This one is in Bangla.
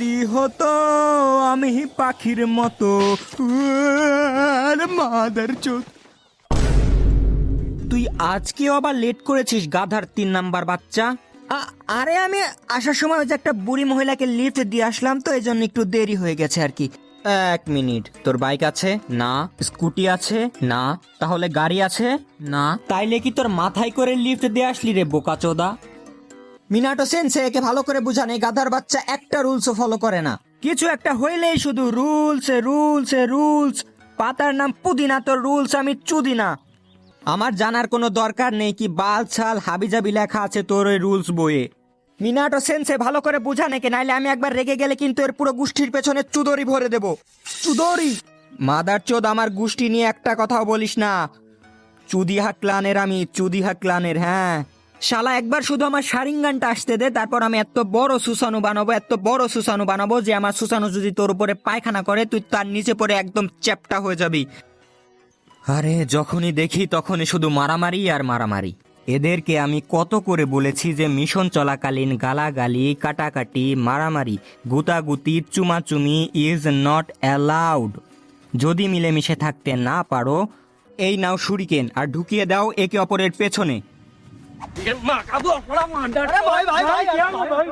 যদি হতো আমি পাখির মতো। মাদার চোখ তুই আজকেও আবার লেট করেছিস গাধার তিন নাম্বার বাচ্চা। আরে আমি আসার সময় ওই যে একটা বুড়ি মহিলাকে লিফট দিয়ে আসলাম তো এই জন্য একটু দেরি হয়ে গেছে আর কি। এক মিনিট তোর বাইক আছে? না। স্কুটি আছে? না। তাহলে গাড়ি আছে? না। তাইলে কি তোর মাথায় করে লিফট দিয়ে আসলি রে বোকা চোদা? মিনাটো সেন্সে একে ভালো করে বুঝান গাধার বাচ্চা একটা রুলসও ফলো করে না। কিছু একটা হইলেই শুধু রুলস রুলস রুলস পাতার নাম পুদিনা তোর রুলস আমি চুদিনা আমার জানার কোনো দরকার নেই কি বাল ছাল হাবিজাবি লেখা আছে তোর ওই রুলস বইয়ে। মিনাটো সেন্সে ভালো করে বুঝা নাকি নাইলে আমি একবার রেগে গেলে কিন্তু এর পুরো গোষ্ঠীর পেছনে চুদরি ভরে দেব। চুদরি? মাদার চোদ আমার গোষ্ঠী নিয়ে একটা কথাও বলিস না। চুদিহা ক্লানের আমি চুদিহা ক্লানের হ্যাঁ। শালা, একবার শুধু আমার সারিঙ্গানটা আসতে দে, তারপর আমি এত বড় সুসানু বানাবো, এত বড় সুসানু বানাবো যে আমার সুসানু যদি তোর উপরে পায়খানা করে, তুই তার নিচে পড়ে একদম চ্যাপটা হয়ে যাবি। আরে, যখনই দেখি তখনই শুধু মারামারি আর মারামারি। এদেরকে আমি কত করে বলেছি যে মিশন চলাকালীন গালাগালি, কাটাকাটি, মারামারি, গুতাগুতি, চুমাচুমি ইজ নট অ্যালাউড যদি মিলেমিশে থাকতে না পারো, এই নাও সুরিকেন আর ঢুকিয়ে দাও একে অপরের পেছনে। ભાઈ ભાઈ ભાઈ